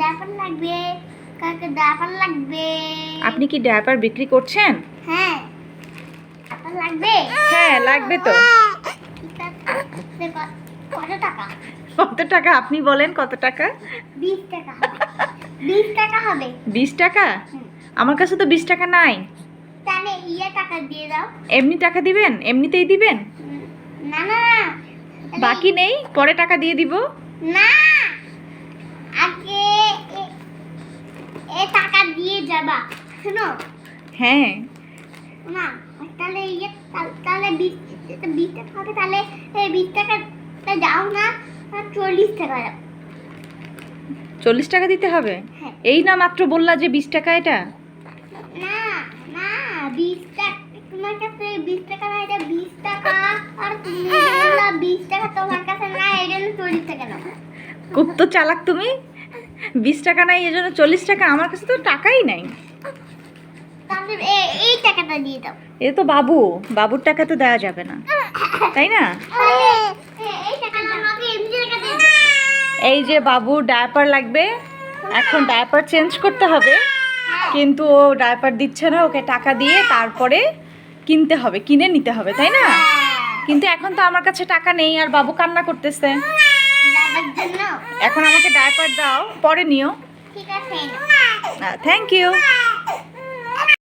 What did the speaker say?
Diaper লাগবে কাকে diaper লাগবে। আপনি কি ডায়াপার বিক্রি করছেন? হ্যাঁ ডাইপার লাগবে। হ্যাঁ লাগবে তো। কত টাকা? কত টাকা আপনি বলেন কত টাকা? বিশ টাকা হবে। বিশ টাকা হবে। বিশ টাকা? আমার কাছে তো বিশ টাকা নাই। তাহলে ইয়ে টাকা দিয়ে দাও। এমনি টাকা দিবেন? এমনিতেই দিবেন? না না। বাকি নেই? পরে টাকা দিয়ে দিব? না আগে এ- এ টাকা দিয়ে যাবা। শুনো। হ্যাঁ। না তাহলে ইয়ে তাহলে বিশ এটা টাকা হবে তাহলে এই বিশ টাকা যাও না চল্লিশ টাকা যাও চল্লিশ টাকা দিতে হবে? হ্যাঁ। এই না মাত্র বললা যে বিশ টাকা এটা? না না বিশ টাকা তোমার কাছে বিশ টাকা না এটা বিশ টাকা আর তুমি বিশ টাকা তোমার কাছে না জন্য চল্লিশ টাকা নাও খুব তো চালাক তুমি। বিশ টাকা নাই এই জন্য চল্লিশ টাকা আমার কাছে তো টাকাই নাই। এ- এই টাকাটা দিয়ে দাও। এ তো বাবু বাবুর টাকা তো দেওয়া যাবে না। তাই না? এই যে বাবু ডায়াপার লাগবে। এখন ডায়াপার চেঞ্জ করতে হবে। কিন্তু ও ডায়াপার দিচ্ছে না ওকে টাকা দিয়ে তারপরে কিনতে হবে কিনে নিতে হবে তাই না? কিন্তু এখন তো আমার কাছে টাকা নেই আর বাবু কান্না করতেছে। এখন আমাকে ডায়পার দাও পরে নিও। ঠিক আছে। Thank you